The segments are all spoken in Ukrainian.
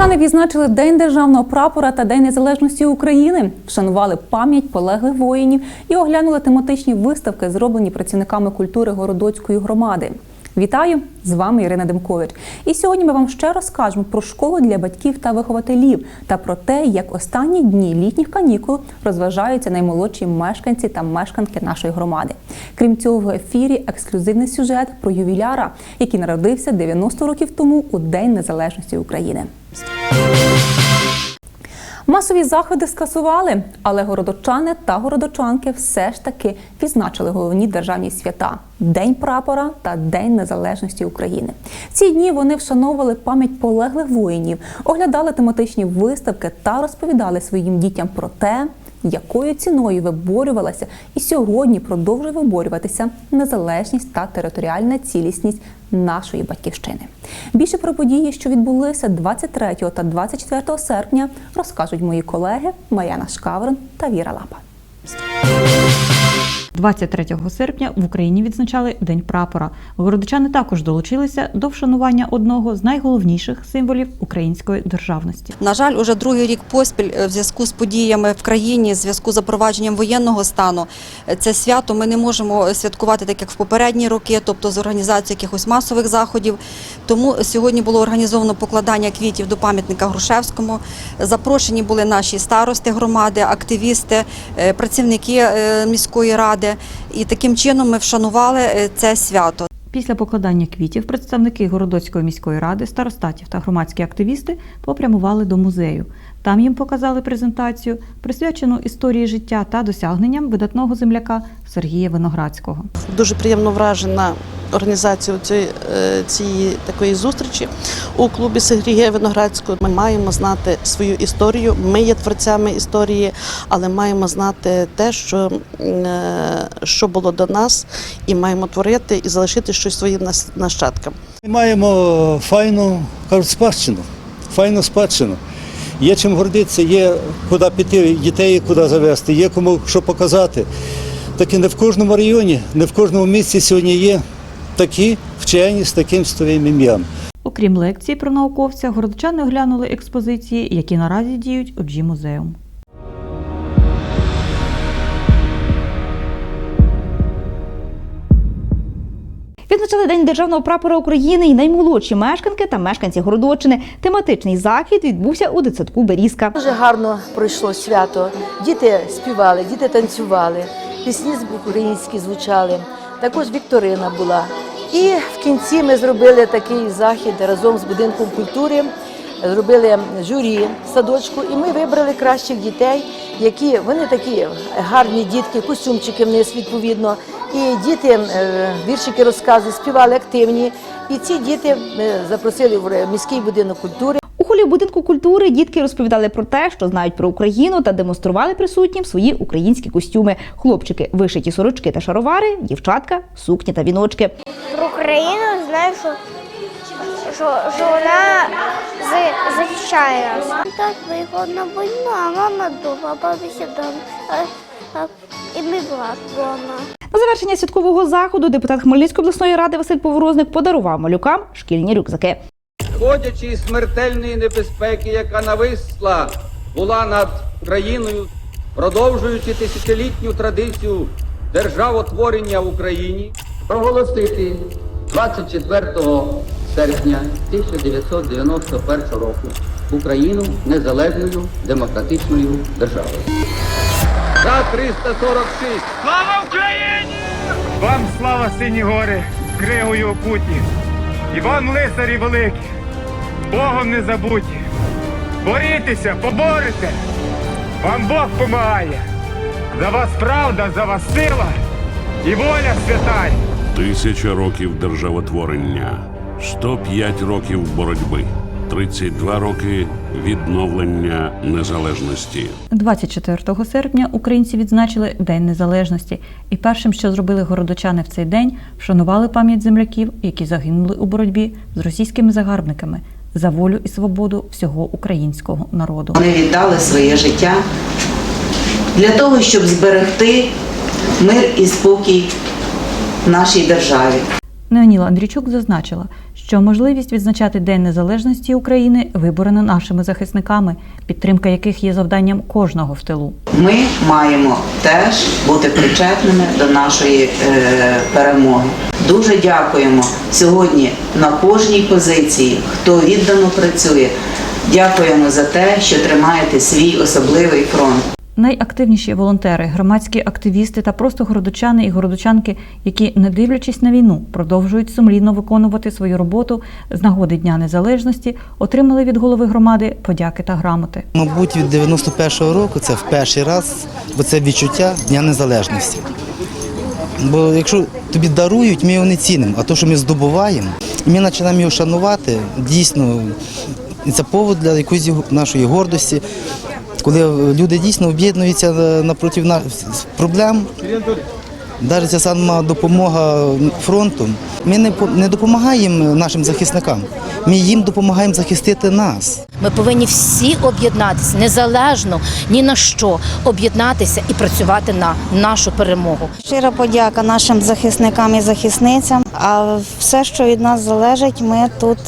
Городочани відзначили День державного прапора та День незалежності України, вшанували пам'ять полеглих воїнів і оглянули тематичні виставки, зроблені працівниками культури городоцької громади. Вітаю! З вами Ірина Демкович. І сьогодні ми вам ще розкажемо про школу для батьків та вихователів та про те, як останні дні літніх канікул розважаються наймолодші мешканці та мешканки нашої громади. Крім цього, в ефірі ексклюзивний сюжет про ювіляра, який народився 90 років тому у День Незалежності України. Масові заходи скасували, але городочани та городочанки все ж таки відзначили головні державні свята День прапора та День Незалежності України. Ці дні вони вшановували пам'ять полеглих воїнів, оглядали тематичні виставки та розповідали своїм дітям про те, якою ціною виборювалася і сьогодні продовжує виборюватися незалежність та територіальна цілісність нашої батьківщини. Більше про події, що відбулися 23 та 24 серпня, розкажуть мої колеги Маяна Шкаврин та Віра Лапа. 23 серпня в Україні відзначали День прапора. Городичани також долучилися до вшанування одного з найголовніших символів української державності. На жаль, уже другий рік поспіль е, в зв'язку з подіями в країні, в зв'язку з запровадженням воєнного стану, е, це свято ми не можемо святкувати так, як в попередні роки, тобто з організацією якихось масових заходів. Тому сьогодні було організовано покладання квітів до пам'ятника Грушевському. Запрошені були наші старости громади, активісти, е, працівники е, міської ради. І таким чином ми вшанували е, це свято. Після покладання квітів представники Городоцької міської ради, старостатів та громадські активісти попрямували до музею. Там їм показали презентацію, присвячену історії життя та досягненням видатного земляка Сергія Виноградського. Дуже приємно вражена організацією цієї, е, цієї такої зустрічі у клубі Сергія Виноградського. Ми маємо знати свою історію. Ми є творцями історії, але маємо знати те, що, е, що було до нас, і маємо творити і залишити щось своїм нащадкам. Маємо файну кажуть, спадщину, файну спадщину. Є чим гордитися, є куди піти, дітей куди завести, є кому що показати. Так і не в кожному районі, не в кожному місці сьогодні є такі вчені з таким своїм ім'ям. Окрім лекції про науковця, городчани оглянули експозиції, які наразі діють у Джі музеум. Відзначили День державного прапора України і наймолодші мешканки та мешканці Городочини. Тематичний захід відбувся у дитсадку Берізка. Дуже гарно пройшло свято. Діти співали, діти танцювали, пісні українські звучали. Також вікторина була. І в кінці ми зробили такий захід разом з будинком культури. Зробили журі в садочку, і ми вибрали кращих дітей, які вони такі гарні дітки, костюмчики вниз відповідно. І діти е, віршики розкази співали активні. І ці діти запросили в міський будинок культури. У холі будинку культури дітки розповідали про те, що знають про Україну та демонстрували присутнім свої українські костюми. Хлопчики вишиті сорочки та шаровари, дівчатка сукні та віночки. про Україну знаю, що, що, що вона захищає. Так виїхав на війну, а мама вдома, бабуся і ми була вдома. На завершення святкового заходу депутат Хмельницької обласної ради Василь Поворозник подарував малюкам шкільні рюкзаки. Виходячи із смертельної небезпеки, яка нависла була над країною, продовжуючи тисячолітню традицію державотворення в Україні, проголосити 24 серпня 1991 року Україну незалежною демократичною державою. За 346 Слава Україні! Вам слава сині гори, кригою опуті, і вам лицарі великі, Богом не забуті. Борітеся, поборете, вам Бог помагає. За вас правда, за вас сила і воля святая. Тисяча років державотворення, 105 років боротьби, 32 роки відновлення незалежності. 24 серпня українці відзначили День Незалежності, і першим, що зробили городочани в цей день, вшанували пам'ять земляків, які загинули у боротьбі з російськими загарбниками за волю і свободу всього українського народу. Вони віддали своє життя для того, щоб зберегти мир і спокій нашій державі. Неоніла Андрійчук зазначила, що можливість відзначати День Незалежності України виборена нашими захисниками, підтримка яких є завданням кожного в тилу. Ми маємо теж бути причетними до нашої е, перемоги. Дуже дякуємо сьогодні на кожній позиції, хто віддано працює. Дякуємо за те, що тримаєте свій особливий фронт. Найактивніші волонтери, громадські активісти та просто городочани і городочанки, які, не дивлячись на війну, продовжують сумлінно виконувати свою роботу з нагоди Дня Незалежності, отримали від голови громади подяки та грамоти. Мабуть, від 91-го року це в перший раз, бо це відчуття Дня Незалежності. Бо якщо тобі дарують, ми його не цінимо, а то, що ми здобуваємо, ми починаємо його шанувати, дійсно, це повод для якоїсь нашої гордості, коли люди дійсно об'єднуються на- напроти на- проблем. Навіть ця сама допомога фронту. Ми не, не допомагаємо нашим захисникам, ми їм допомагаємо захистити нас. Ми повинні всі об'єднатися незалежно ні на що об'єднатися і працювати на нашу перемогу. Щира подяка нашим захисникам і захисницям. А все, що від нас залежить, ми тут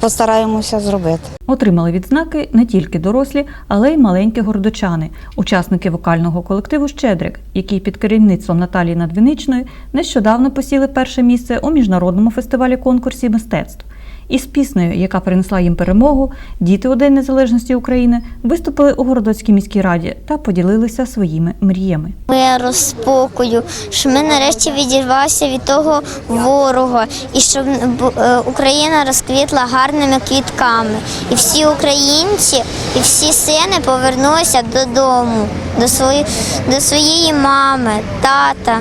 постараємося зробити. Отримали відзнаки не тільки дорослі, але й маленькі городочани, учасники вокального колективу Щедрик, які під керівництвом Наталії Надвіничної нещодавно посіли перше місце у міжнародному фестивалі конкурсі мистецтв. Із піснею, яка принесла їм перемогу, діти у День Незалежності України виступили у Городоцькій міській раді та поділилися своїми мріями. Миру, спокою, що ми нарешті відірвалися від того ворога, і щоб е, Україна розквітла гарними квітками. І всі українці, і всі сини повернулися додому, до своєї, до своєї мами, тата.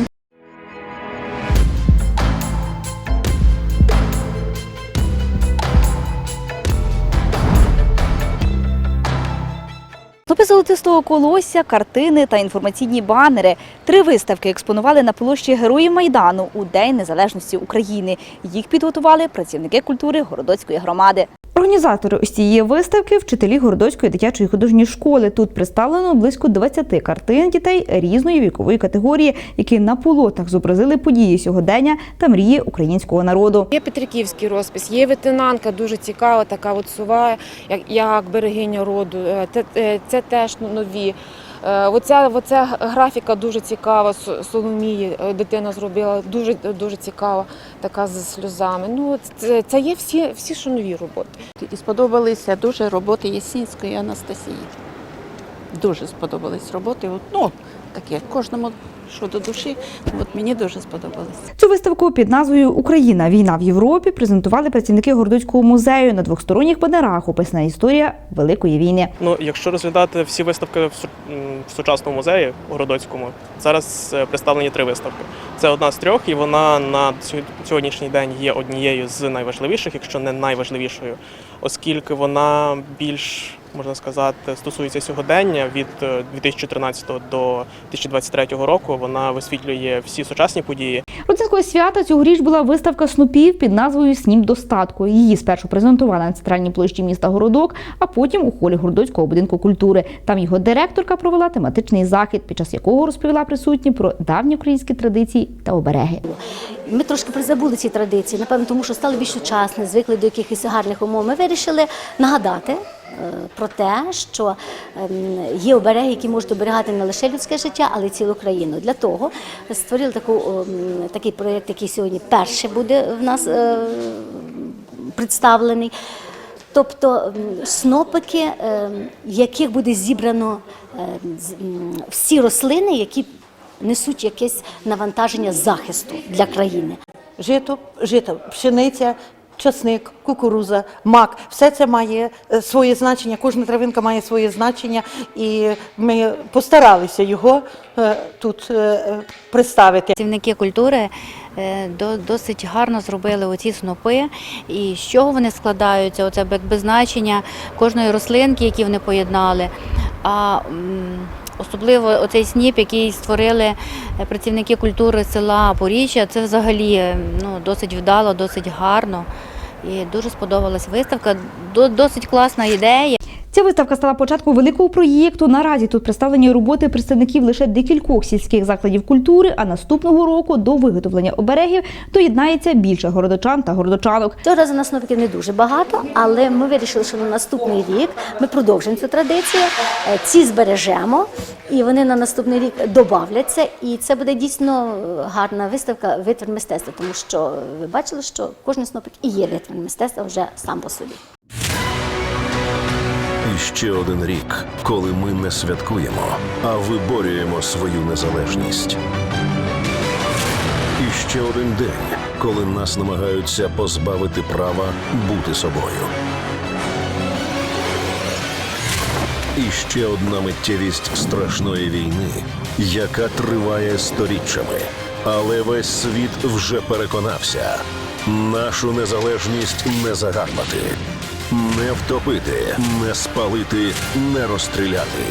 Хлопи золотистого колосся, картини та інформаційні банери. Три виставки експонували на площі Героїв Майдану у День Незалежності України. Їх підготували працівники культури Городоцької громади. Організатори ось цієї виставки вчителі Городоцької дитячої художньої школи. Тут представлено близько 20 картин дітей різної вікової категорії, які на полотнах зобразили події сьогодення та мрії українського народу. Є Петриківський розпис, є ветенанка, дуже цікава, така от сува, як, берегиня роду. Це, е, це теж нові. Е, Оця, оця графіка дуже цікава. Соломії е, дитина зробила, дуже дуже цікава, така з сльозами. Ну, це, це є всі, всі шанові роботи. І сподобалися дуже роботи Єсінської Анастасії. Дуже сподобались роботи. От, Ну, таке, кожному, що до душі, от мені дуже сподобалось. Цю виставку під назвою Україна війна в Європі презентували працівники Городоцького музею. На двохсторонніх банерах описана історія Великої війни. Ну, якщо розглядати всі виставки в, сучасному музеї Городоцькому, зараз е, представлені три виставки. Це одна з трьох, і вона на сьо- сьогоднішній день є однією з найважливіших, якщо не найважливішою, оскільки вона більш можна сказати стосується сьогодення від е, 2013 до 2023 року. Вона висвітлює всі сучасні події. Родзинського свята цьогоріч була виставка снопів під назвою Снім достатку. Її спершу презентували на центральній площі міста Городок, а потім у холі Городоцького будинку культури. Там його директорка провела тематичний захід, під час якого розповіла присутні про давні українські традиції та обереги. Ми трошки призабули ці традиції, напевно, тому що стали більш сучасні, звикли до якихось гарних умов. Ми вирішили нагадати. Про те, що ем, є обереги, які можуть оберігати не лише людське життя, але й цілу країну. Для того створили таку, ем, такий проєкт, який сьогодні перший буде в нас е, представлений. Тобто снопики, е, в яких буде зібрано е, всі рослини, які несуть якесь навантаження захисту для країни. Жито, жито, пшениця, часник, кукуруза, мак. Все це має е, своє значення, кожна травинка має своє значення, і ми постаралися його е, тут е, представити. Працівники культури до- досить гарно зробили оці снопи. І з чого вони складаються? Оце якби значення кожної рослинки, які вони поєднали. А особливо оцей сніп, який створили е, працівники культури села Поріччя, це взагалі е, ну, досить вдало, досить гарно. І дуже сподобалась виставка. Досить класна ідея. Ця виставка стала початком великого проєкту. Наразі тут представлені роботи представників лише декількох сільських закладів культури. А наступного року до виготовлення оберегів доєднається більше городочан та городочанок. Цього разу нас новиків не дуже багато, але ми вирішили, що на наступний рік ми продовжимо цю традицію. Е, Ці збережемо, і вони на наступний рік додавляться. І це буде дійсно е, гарна виставка витвір мистецтва, тому що ви бачили, що кожен снопик і є витвір мистецтва вже сам по собі. Ще один рік, коли ми не святкуємо, а виборюємо свою незалежність. І ще один день, коли нас намагаються позбавити права бути собою. І ще одна миттєвість страшної війни, яка триває сторіччями. Але весь світ вже переконався: нашу незалежність не загарбати, не втопити, не спалити, не розстріляти.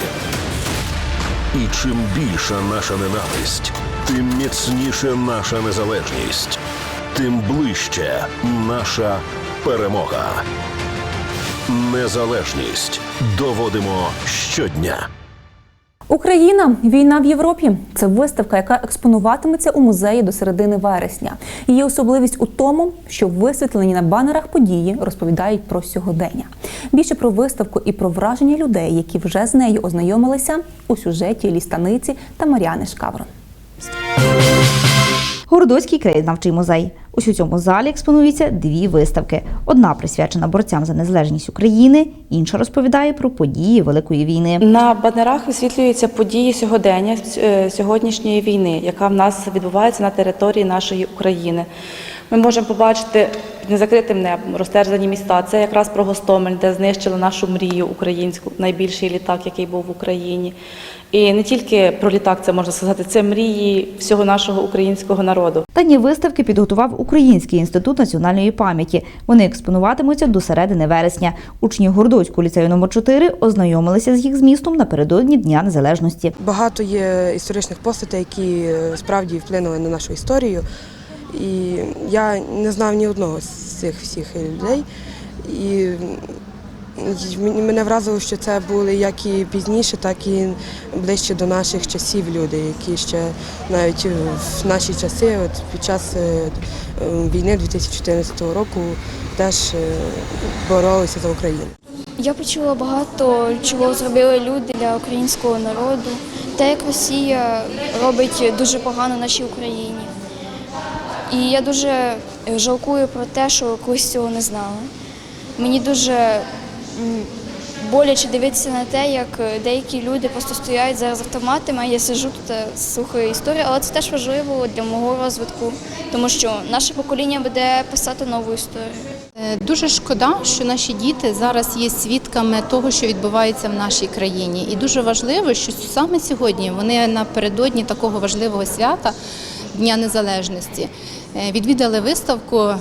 І чим більша наша ненависть, тим міцніше наша незалежність, тим ближче наша перемога. Незалежність доводимо щодня. Україна війна в Європі. Це виставка, яка експонуватиметься у музеї до середини вересня. Її особливість у тому, що висвітлені на банерах події розповідають про сьогодення. Більше про виставку і про враження людей, які вже з нею ознайомилися у сюжеті Лістаниці та Маріани Шкаврон. Городоцький краєзнавчий музей. Ось у цьому залі експонуються дві виставки: одна присвячена борцям за незалежність України, інша розповідає про події Великої війни. На банерах висвітлюються події сьогодення е, сьогоднішньої війни, яка в нас відбувається на території нашої України. Ми можемо побачити під незакритим небом розтерзані міста. Це якраз про Гостомель, де знищили нашу мрію українську, найбільший літак, який був в Україні. І не тільки про літак, це можна сказати, це мрії всього нашого українського народу. Дані виставки підготував Український інститут національної пам'яті. Вони експонуватимуться до середини вересня. Учні Гордоцького ліцею номер 4 ознайомилися з їх змістом напередодні Дня Незалежності. Багато є історичних постатей, які е, справді вплинули на нашу історію. І я не знав ні одного з цих всіх людей. І мене вразило, що це були як і пізніше, так і ближче до наших часів люди, які ще навіть в наші часи, от під час е, війни 2014 року, теж е, боролися за Україну. Я почула багато чого зробили люди для українського народу. Те, як Росія робить дуже погано нашій Україні. І я дуже е, жалкую про те, що колись цього не знала. Мені дуже боляче дивитися на те, як е, деякі люди просто стоять зараз автоматами, а я сиджу тут та слухаю історію, але це теж важливо для мого розвитку, тому що наше покоління буде писати нову історію. Е, Дуже шкода, що наші діти зараз є свідками того, що відбувається в нашій країні. І дуже важливо, що саме сьогодні вони напередодні такого важливого свята Дня Незалежності е, відвідали виставку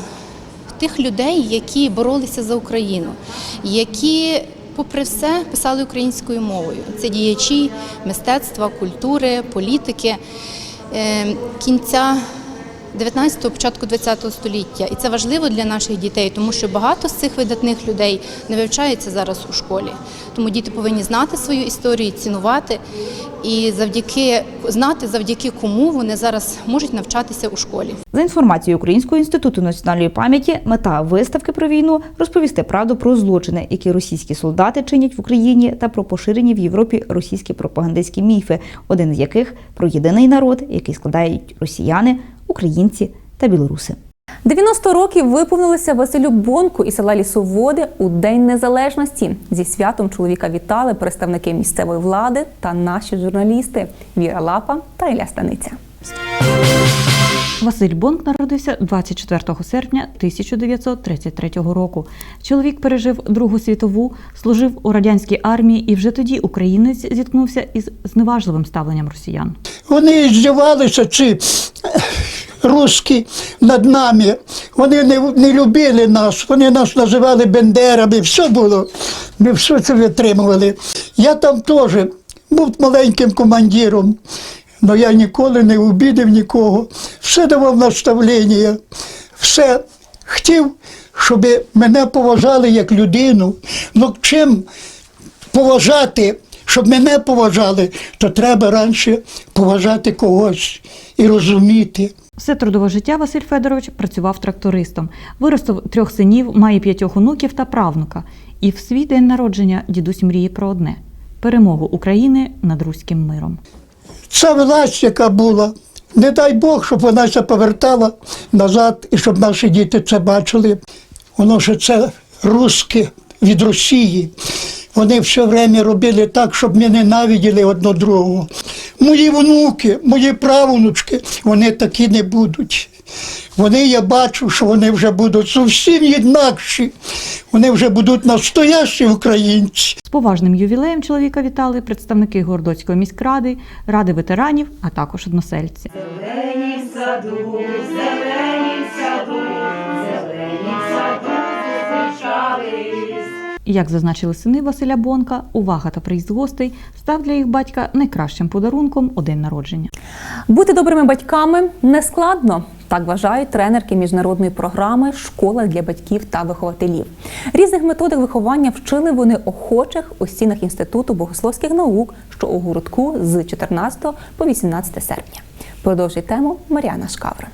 тих людей, які боролися за Україну, які, попри все, писали українською мовою. Це діячі мистецтва, культури, політики е, кінця 19-го, початку 20-го століття. І це важливо для наших дітей, тому що багато з цих видатних людей не вивчаються зараз у школі. Тому діти повинні знати свою історію, цінувати і завдяки знати, завдяки кому вони зараз можуть навчатися у школі. За інформацією Українського інституту національної пам'яті, мета виставки про війну розповісти правду про злочини, які російські солдати чинять в Україні, та про поширені в Європі російські пропагандистські міфи, один з яких про єдиний народ, який складають росіяни, українці та білоруси. 90 років виповнилося Василю Бонку із села Лісоводи у День Незалежності. Зі святом чоловіка вітали представники місцевої влади та наші журналісти Віра Лапа та Ілля Станиця. Василь Бонк народився 24 серпня 1933 року. Чоловік пережив Другу світову, служив у радянській армії, і вже тоді українець зіткнувся із зневажливим ставленням росіян. Вони здівалися, чи русські над нами. Вони не, не любили нас, вони нас називали бендерами, все було. Ми все це витримували. Я там теж був маленьким командиром, але я ніколи не обідав нікого, все давав наставлення, все хотів, щоб мене поважали як людину. Ну чим поважати, щоб мене поважали, то треба раніше поважати когось і розуміти. Все трудове життя Василь Федорович працював трактористом. Виростив трьох синів, має п'ятьох онуків та правнука. І в свій день народження дідусь мріє про одне перемогу України над руським миром. Ця власть, яка була, не дай Бог, щоб вона се повертала назад і щоб наші діти це бачили. Воно що це русське від Росії. Вони все время робили так, щоб ми ненавиділи одно другого. Мої внуки, мої правнучки, вони такі не будуть. Вони, я бачу, що вони вже будуть зовсім інакші. Вони вже будуть настоящі українці. З поважним ювілеєм чоловіка вітали представники Городоцької міськради, ради ветеранів, а також односельці. Зелені в саду, зелені Як зазначили сини Василя Бонка, увага та приїзд гостей став для їх батька найкращим подарунком у день народження. Бути добрими батьками не складно. Так вважають тренерки міжнародної програми Школа для батьків та вихователів. Різних методик виховання вчили вони охочих у стінах Інституту богословських наук, що у городку з 14 по 18 серпня. Продовжує тему Маріана Шкавра.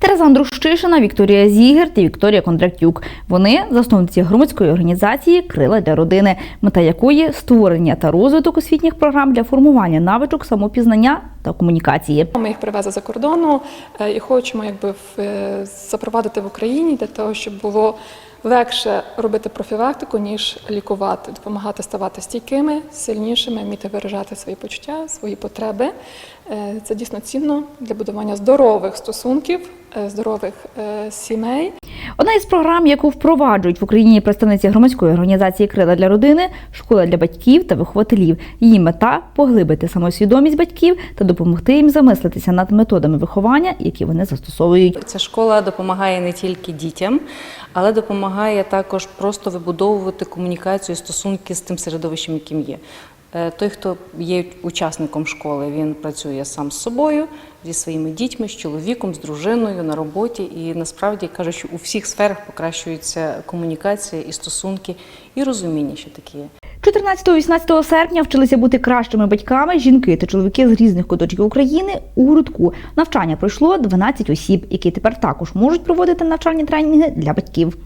Тереза Андрущишина, Вікторія Зігер та Вікторія Кондрактюк. Вони засновниці громадської організації Крила для родини, мета якої створення та розвиток освітніх програм для формування навичок самопізнання та комунікації. Ми їх привезли за кордону е, і хочемо якби е, запровадити в Україні для того, щоб було легше робити профілактику, ніж лікувати, допомагати ставати стійкими, сильнішими, вміти виражати свої почуття, свої потреби. Е, Це дійсно цінно для будування здорових стосунків, е, здорових е, сімей. Одна із програм, яку впроваджують в Україні представниці громадської організації Крила для родини, школа для батьків та вихователів. Її мета поглибити самосвідомість батьків та допомогти їм замислитися над методами виховання, які вони застосовують. Ця школа допомагає не тільки дітям, але допомагає також просто вибудовувати комунікацію, стосунки з тим середовищем, яким є. Е, Той, хто є учасником школи, він працює сам з собою, зі своїми дітьми, з чоловіком, з дружиною на роботі. І насправді кажуть, що у всіх сферах покращується комунікація і стосунки, і розуміння, що таке є. 14-18 серпня вчилися бути кращими батьками жінки та чоловіки з різних куточків України у грудку. Навчання пройшло 12 осіб, які тепер також можуть проводити навчальні тренінги для батьків.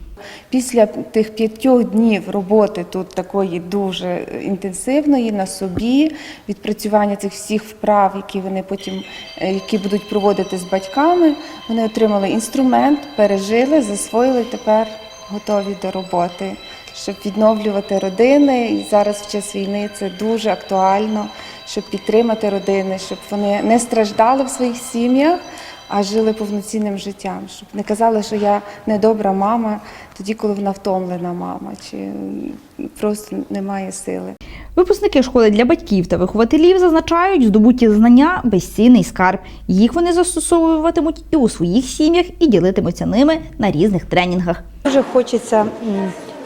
Після тих п'ятьох днів роботи тут такої дуже інтенсивної на собі, відпрацювання цих всіх вправ, які вони потім е, які будуть проводити з батьками, вони отримали інструмент, пережили, засвоїли тепер готові до роботи, щоб відновлювати родини. І зараз в час війни це дуже актуально, щоб підтримати родини, щоб вони не страждали в своїх сім'ях а жили повноцінним життям, щоб не казали, що я недобра мама, тоді, коли вона втомлена мама, чи просто немає сили. Випускники школи для батьків та вихователів зазначають, здобуті знання безцінний скарб. Їх вони застосовуватимуть і у своїх сім'ях, і ділитимуться ними на різних тренінгах. Дуже хочеться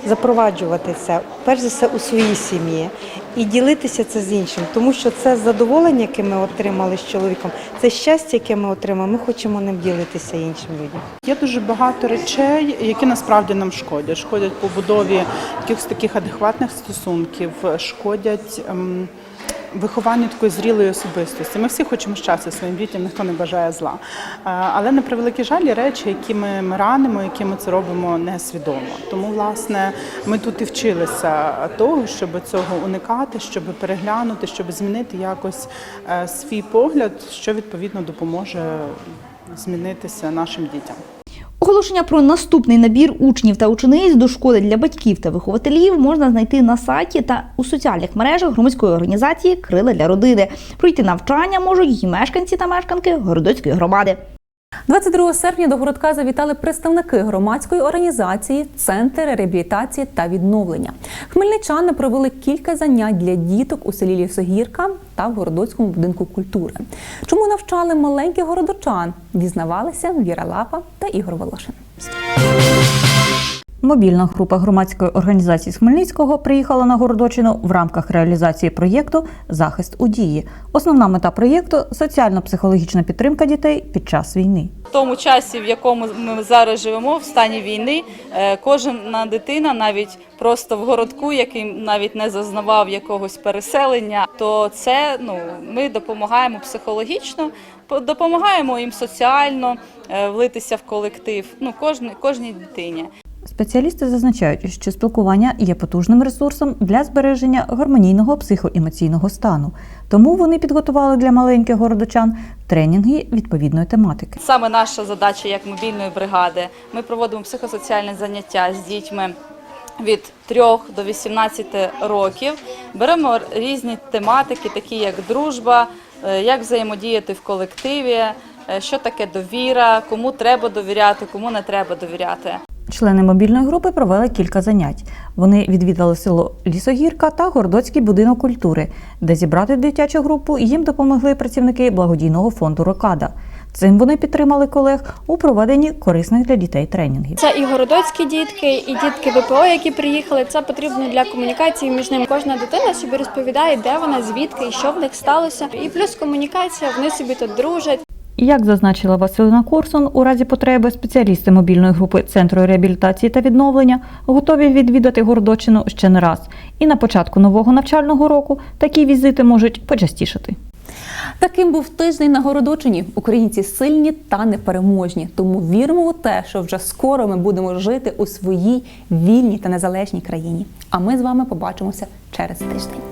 запроваджувати це, перш за все, у своїй сім'ї і ділитися це з іншим, тому що це задоволення, яке ми отримали з чоловіком, це щастя, яке ми отримали. Ми хочемо ним ділитися іншим людям. Є дуже багато речей, які насправді нам шкодять. Шкодять побудові якихось таких адекватних стосунків, шкодять ем, вихованню такої зрілої особистості. Ми всі хочемо щастя своїм дітям, ніхто не бажає зла. Але на превеликий жаль є речі, які ми, ми ранимо, які ми це робимо несвідомо. Тому, власне, ми тут і вчилися того, щоб цього уникати, щоб переглянути, щоб змінити якось е, свій погляд, що відповідно допоможе змінитися нашим дітям. Оголошення про наступний набір учнів та учениць до школи для батьків та вихователів можна знайти на сайті та у соціальних мережах громадської організації Крила для родини. Пройти навчання можуть і мешканці та мешканки Городоцької громади. 22 серпня до городка завітали представники громадської організації Центр реабілітації та відновлення. Хмельничани провели кілька занять для діток у селі Лісогірка та в городоцькому будинку культури. Чому навчали маленьких городочан? Дізнавалися Віра Лапа та Ігор Волошин. Мобільна група громадської організації з Хмельницького приїхала на Городочину в рамках реалізації проєкту Захист у дії. Основна мета проєкту соціально-психологічна підтримка дітей під час війни. В тому часі, в якому ми зараз живемо, в стані війни, е, кожна дитина, навіть просто в городку, який навіть не зазнавав якогось переселення, то це ну ми допомагаємо психологічно, по- допомагаємо їм соціально е, влитися в колектив. Ну кожній кожній дитині. Спеціалісти зазначають, що спілкування є потужним ресурсом для збереження гармонійного психоемоційного стану. Тому вони підготували для маленьких городочан тренінги відповідної тематики. Саме наша задача як мобільної бригади. Ми проводимо психосоціальні заняття з дітьми від 3 до 18 років. Беремо різні тематики, такі як дружба, е, як взаємодіяти в колективі, е, що таке довіра, кому треба довіряти, кому не треба довіряти. Члени мобільної групи провели кілька занять. Вони відвідали село Лісогірка та Городоцький будинок культури, де зібрати дитячу групу їм допомогли працівники благодійного фонду Рокада. Цим вони підтримали колег у проведенні корисних для дітей тренінгів. Це і городоцькі дітки, і дітки ВПО, які приїхали. Це потрібно для комунікації між ними. Кожна дитина собі розповідає, де вона, звідки і що в них сталося. І плюс комунікація, вони собі тут дружать. Як зазначила Василина Корсон, у разі потреби спеціалісти мобільної групи Центру реабілітації та відновлення готові відвідати Городочину ще не раз. І на початку нового навчального року такі візити можуть почастішати. Таким був тиждень на Городочині. Українці сильні та непереможні. Тому віримо у те, що вже скоро ми будемо жити у своїй вільній та незалежній країні. А ми з вами побачимося через тиждень.